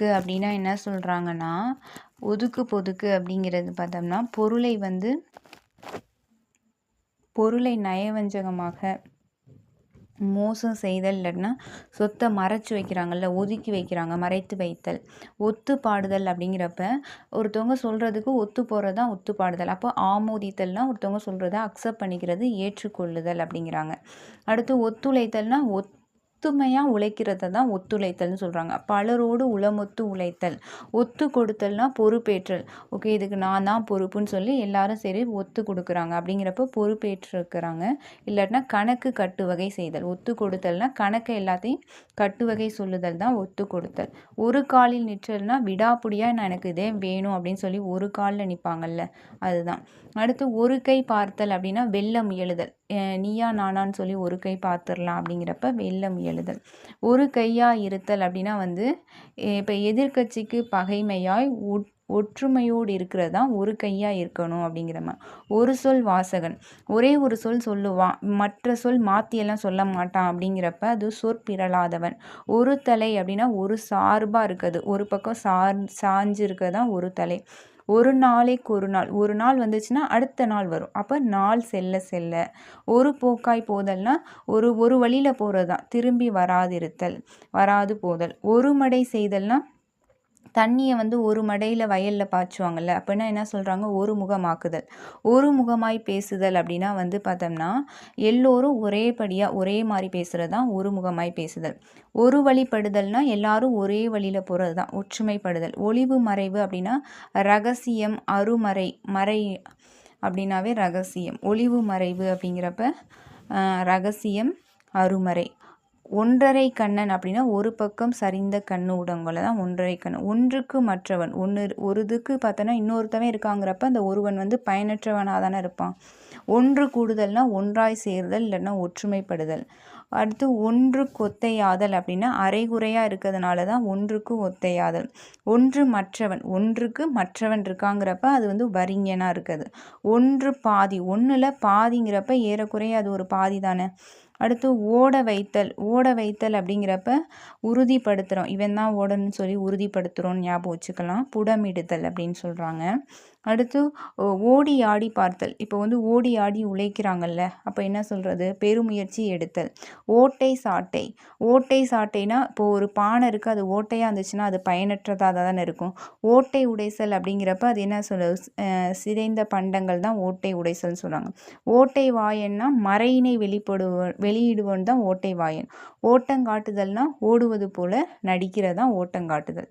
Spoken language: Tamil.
பொதுக்கு அப்படின்னா என்ன சொல்கிறாங்கன்னா ஒதுக்கு பொதுக்கு அப்படிங்கிறது பார்த்தோம்னா பொருளை வந்து பொருளை நயவஞ்சகமாக மோசம் செய்தல் இல்லைன்னா சொத்தை மறைச்சி வைக்கிறாங்கல்ல ஒதுக்கி வைக்கிறாங்க மறைத்து வைத்தல். ஒத்து பாடுதல் அப்படிங்கிறப்ப ஒருத்தவங்க சொல்கிறதுக்கு ஒத்து போகிறது தான் ஒத்து பாடுதல். அப்போ ஆமோதித்தல்னால் ஒருத்தவங்க சொல்கிறத அக்செப்ட் பண்ணிக்கிறது ஏற்றுக்கொள்ளுதல் அப்படிங்கிறாங்க. அடுத்து ஒத்துழைத்தல்னால் ஒத் ஒத்துமையாக உழைக்கிறத தான் ஒத்துழைத்தல்னு சொல்கிறாங்க பலரோடு உளமொத்து உழைத்தல். ஒத்து கொடுத்தல்னா பொறுப்பேற்றல். ஓகே இதுக்கு நான் தான் பொறுப்புன்னு சொல்லி எல்லாரும் சரி ஒத்து கொடுக்குறாங்க. அப்படிங்கிறப்ப பொறுப்பேற்றிருக்கிறாங்க. இல்லாட்டினா கணக்கு கட்டுவகை செய்தல். ஒத்து கொடுத்தல்னா கணக்கை எல்லாத்தையும் கட்டுவகை சொல்லுதல் தான் ஒத்து கொடுத்தல். ஒரு காலில் நிற்றல்னா விடாப்புடியாக நான் எனக்கு இதே வேணும் அப்படின்னு சொல்லி ஒரு காலில் நிற்பாங்கல்ல அதுதான். அடுத்து ஒரு கை பார்த்தல் அப்படின்னா வெல்ல முயலுதல் நீயா நானான்னு சொல்லி ஒரு கை பார்த்துடலாம் அப்படிங்கிறப்ப வெல்லம் முயலுதல் ஒரு கையாக இருத்தல் அப்படின்னா வந்து இப்போ எதிர்கட்சிக்கு பகைமையாய் உட் ஒற்றுமையோடு இருக்கிறது தான் ஒரு கையாக இருக்கணும் அப்படிங்கிற மாதிரி ஒரு சொல் வாசகன். ஒரே ஒரு சொல் சொல்லுவான் மற்ற சொல் மாற்றியெல்லாம் சொல்ல மாட்டான் அப்படிங்கிறப்ப அது சொற்பிரலாதவன் ஒரு தலை அப்படின்னா ஒரு சார்பாக இருக்குது ஒரு பக்கம் சார் சாஞ்சு இருக்கிறது தான் ஒரு தலை. ஒரு நாளைக்கு ஒரு நாள் ஒரு நாள் வந்துச்சுன்னா அடுத்த நாள் வரும். அப்போ நாள் செல்ல செல்ல ஒரு போக்காய் போதல்னா ஒரு ஒரு வழியில் போகிறது தான் திரும்பி வராதிருத்தல் வராது போதல். ஒரு மடை செய்தல்னா தண்ணியை வந்து ஒரு மடையில் வயலில் பாய்ச்சுவாங்கல்ல அப்படின்னா என்ன சொல்கிறாங்க ஒரு முகமாக்குதல். ஒரு முகமாய் பேசுதல் அப்படின்னா வந்து பார்த்தோம்னா எல்லோரும் ஒரே படியாக ஒரே மாதிரி பேசுகிறது தான் ஒரு முகமாய் பேசுதல். ஒரு வழிப்படுதல்னா எல்லாரும் ஒரே வழியில் போகிறது தான் ஒற்றுமைப்படுதல். ஒளிவு மறைவு அப்படின்னா ரகசியம் அருமறை மறை அப்படின்னாவே ரகசியம். ஒளிவு மறைவு அப்படிங்கிறப்ப ரகசியம் அருமறை. ஒன்றரை கண்ணன் அப்படின்னா ஒரு பக்கம் சரிந்த கண்ணு உடங்களை தான் ஒன்றரை கண்ணன். ஒன்றுக்கு மற்றவன் ஒன்று ஒரு இதுக்கு பார்த்தோன்னா இன்னொருத்தவன் இருக்காங்கிறப்ப அந்த ஒருவன் வந்து பயனற்றவனாக தானே இருப்பான். ஒன்று கூடுதல்னா ஒன்றாய் சேர்தல் இல்லைன்னா ஒற்றுமைப்படுதல். அடுத்து ஒன்று கொத்தையாதல் அப்படின்னா அரைகுறையாக இருக்கிறதுனால தான் ஒன்றுக்கு ஒத்தையாதல். ஒன்று மற்றவன் ஒன்றுக்கு மற்றவன் இருக்காங்கிறப்ப அது வந்து வரிஞனாக இருக்குது. ஒன்று பாதி ஒன்றில் பாதிங்கிறப்ப ஏறக்குறைய அது ஒரு பாதி தானே அடுத்து ஓட வைத்தல் ஓட வைத்தல் அப்படிங்கிறப்ப உறுதிப்படுத்துகிறோம் இவன் தான் ஓடணும்னு சொல்லி உறுதிப்படுத்துகிறோன்னு ஞாபகம் வச்சுக்கலாம். புடமிடுதல் அப்படின்னு சொல்கிறாங்க அடுத்து ஓடி ஆடி பார்த்தல். இப்போ வந்து ஓடி ஆடி உழைக்கிறாங்கல்ல. அப்போ என்ன சொல்கிறது பெருமுயற்சி எடுத்தல். ஓட்டை சாட்டை. ஓட்டை சாட்டைனா இப்போது ஒரு பானை இருக்குது அது ஓட்டையாக இருந்துச்சுன்னா அது பயனற்றதாக தானே இருக்கும். ஓட்டை உடைசல் அப்படிங்கிறப்ப அது என்ன சொல்ல சிதைந்த பண்டங்கள் தான் ஓட்டை உடைசல்னு சொல்கிறாங்க ஓட்டை வாயன்னா மறையினை வெளிப்படுவ வெளியிடுவன் தான் ஓட்டை வாயன். ஓட்டங்காட்டுதல்னால் ஓடுவது போல நடிக்கிறதான் ஓட்டங்காட்டுதல்